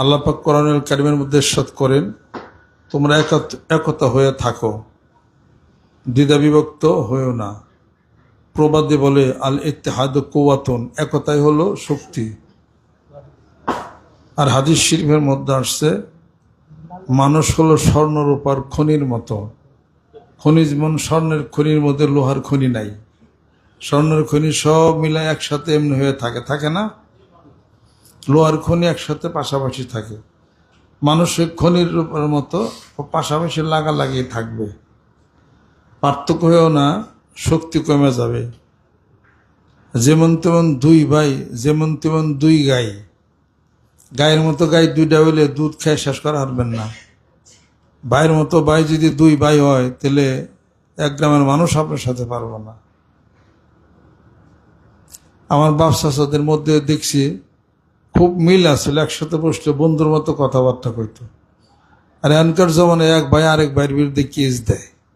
আল্লাপাক কোরআনুল কারিমের মধ্যে সৎ করেন, তোমরা একত- হয়ে থাকো। দ্বিধা বিভক্ত হয়েও না। প্রবাদে বলে, আল ইত্তেহাদ কোয়াতন একতাই হলো শক্তি। আর হাদিস শিল্পের মধ্যে আসছে, মানুষ হলো স্বর্ণ রূপার খনির মতো। খনিজ মন স্বর্ণের খনির মধ্যে লোহার খনি নাই। স্বর্ণের খনি সব মিলায় একসাথে এমনি হয়ে থাকে থাকে না? লোহার খনি একসাথে পাশাপাশি থাকে। মানুষের খনির মতো পাশাপাশি লাগালাগি থাকবে। পার্থক্য হয়েও না, শক্তি কমে যাবে। যেমন তেমন দুই ভাই, যেমন তেমন দুই গাই। গায়ের মতো গাই দুইটা হইলে দুধ খেয়ে শেষ করা হারবেন না। ভাইয়ের মতো ভাই যদি দুই ভাই হয়, তাহলে এক গ্রামের মানুষ আপনার সাথে পারব না। আমার বাপসাদের মধ্যে দেখছি খুব মিল আসছিল একসাথে বসলে বন্ধুর মতো কথাবার্তা কইতো। আর এখনকার জমানে এক ভাই আরেক ভাইয়ের বিরুদ্ধে কেস দেয়।